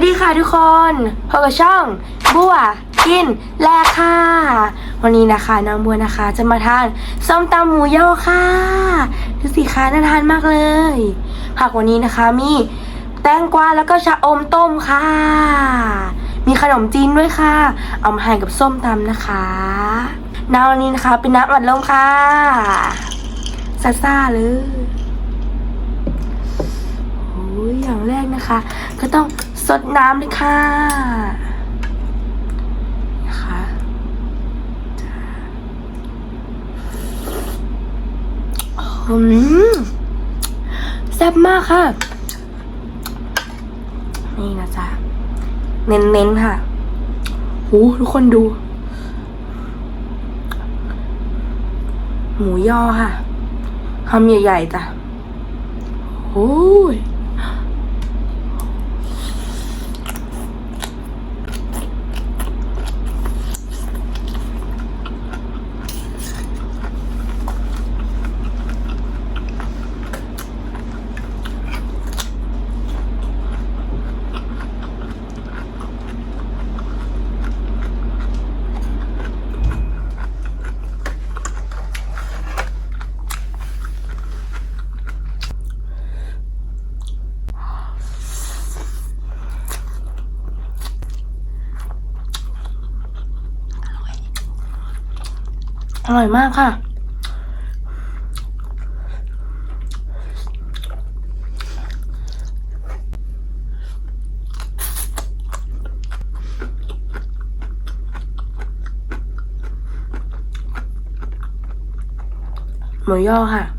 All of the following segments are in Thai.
วัสดีค่ะทุกคนพบกับช่องบัวกินแลค่ะ วันนี้นะคะน้องบัวนะคะจะมาทานส้มตำหมูย่อค่ะดูสิคะน่าทานมากเลย ผักวันนี้นะคะมีแตงกวาแล้วก็ชะอมต้มค่ะ มีขนมจีนด้วยค่ะ เอามาให้กับส้มตำนะคะน้ำวันนี้นะคะเป็นน้ำอัดลมค่ะซ่าเลยโอ้ยอย่างแรกนะคะ ก็ต้อง สดน้ำเลยค่ะนะคะอืมแซ่บมากค่ะ นี่นะจ๊ะ เน้นๆค่ะโหทุกคนดู หมูย่อค่ะคำใหญ่ๆจ้ะโอ้ย อร่อยมากค่ะ หมูย่อค่ะ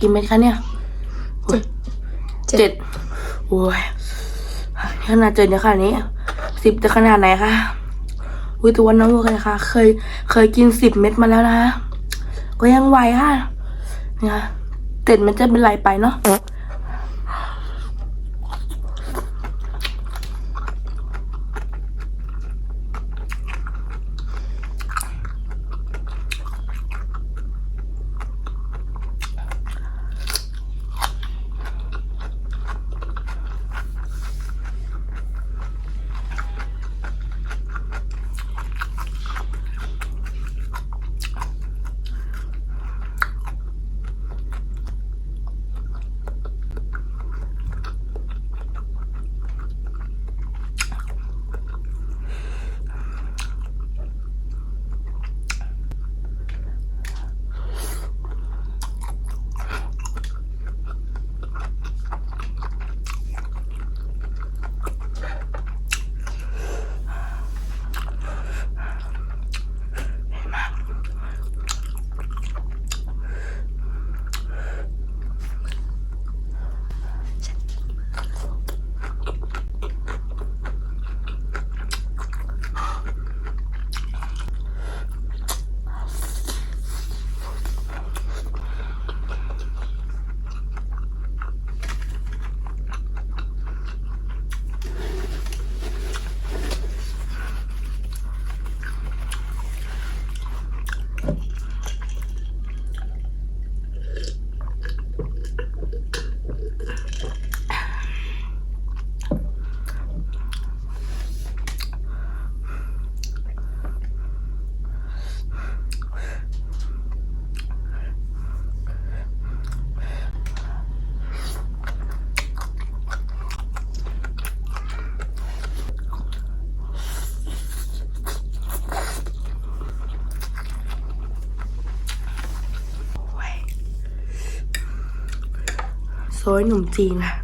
กินไหมคะเนี่ยเจ็ดเจ็ดโอ้ยขนาดเจอเนี่ยขนาดนี้สิบจะขนาดไหนคะอุ้ยแตัววันน้องวัวกันนะคะเคยเคยกินสิบเม็ดมาแล้วนะก็ยังไหวค่ะเนี่ยเต็ดมันจะเป็นไรไปเนาะ โซยหนุ่มจีนค่ะ